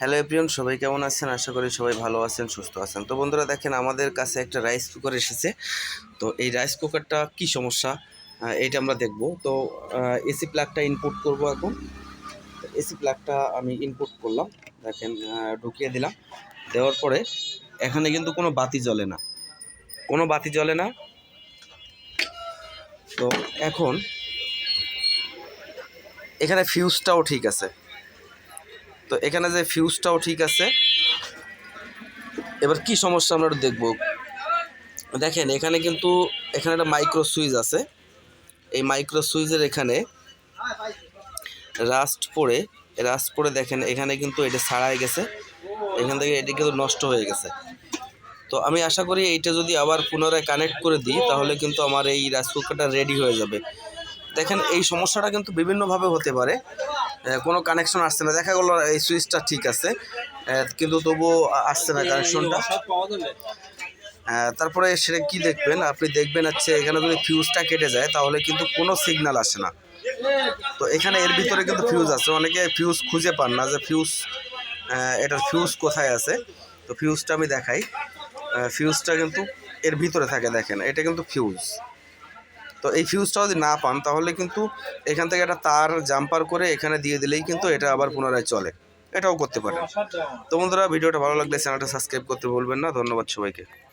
Hello এপ্রিয়ন সবাই কেমন আছেন? আশা করি সবাই ভালো আছেন, সুস্থ আছেন। তো বন্ধুরা দেখেন, আমাদের কাছে একটা রাইস কুকার এসেছে। তো এই রাইস কুকারটা কি সমস্যা? এইটা আমরা দেখব। তো এসি প্লাগটা ইনপুট করব এখন। এসি প্লাগটা আমি ইনপুট করলাম। দেখেন ঢুকিয়ে দিলাম। দেওয়ার পরে এখানে কিন্তু কোনো বাতি জ্বলে না। কোনো বাতি জ্বলে না। তো এখন এখানে ফিউজটাও ঠিক আছে। তো এখানে যে ফিউজটাও ঠিক আছে। এবার কি সমস্যা আমরা একটু দেখব। দেখেন, এখানে কিন্তু এখানে একটা মাইক্রো সুইচ আছে। এই মাইক্রো সুইচের এখানে রাস্ট পড়ে রাস্ট পড়ে দেখেন, এখানে কিন্তু এটা ছাড়াই গেছে। এখান থেকে এটি কিন্তু নষ্ট হয়ে গেছে। তো আমি আশা করি এইটা যদি আবার পুনরায় কানেক্ট করে দিই, তাহলে কিন্তু আমার এই রাইস কুকারটা রেডি হয়ে যাবে। দেখেন, এই সমস্যাটা কিন্তু বিভিন্নভাবে হতে পারে। কোনো কানেকশন আসছে না। দেখা গেলো এই সুইচটা ঠিক আছে কিন্তু তবুও আসছে না কানেকশনটা তারপরে সেটা কি দেখবেন? আপনি দেখবেন হচ্ছে এখানে যদি ফিউজটা কেটে যায়, তাহলে কিন্তু কোনো সিগন্যাল আসে না। তো এখানে এর ভিতরে কিন্তু ফিউজ আছে। অনেকে ফিউজ খুঁজে পান না যে ফিউজ এটার ফিউজ কোথায় আছে। তো ফিউজটা আমি দেখাই। ফিউজটা কিন্তু এর ভিতরে থাকে, দেখেন। এটা কিন্তু ফিউজ তো এই ফিউজটা যদি না পান, তাহলে কিন্তু এখান থেকে একটা তার জাম্পার করে এখানে দিয়ে দিলেই কিন্তু এটা আবার পুনরায় চলে। এটাও করতে পারেন। তো বন্ধুরা, ভিডিওটা ভালো লাগলে চ্যানেলটা সাবস্ক্রাইব করতে বলবেন না। ধন্যবাদ সবাইকে।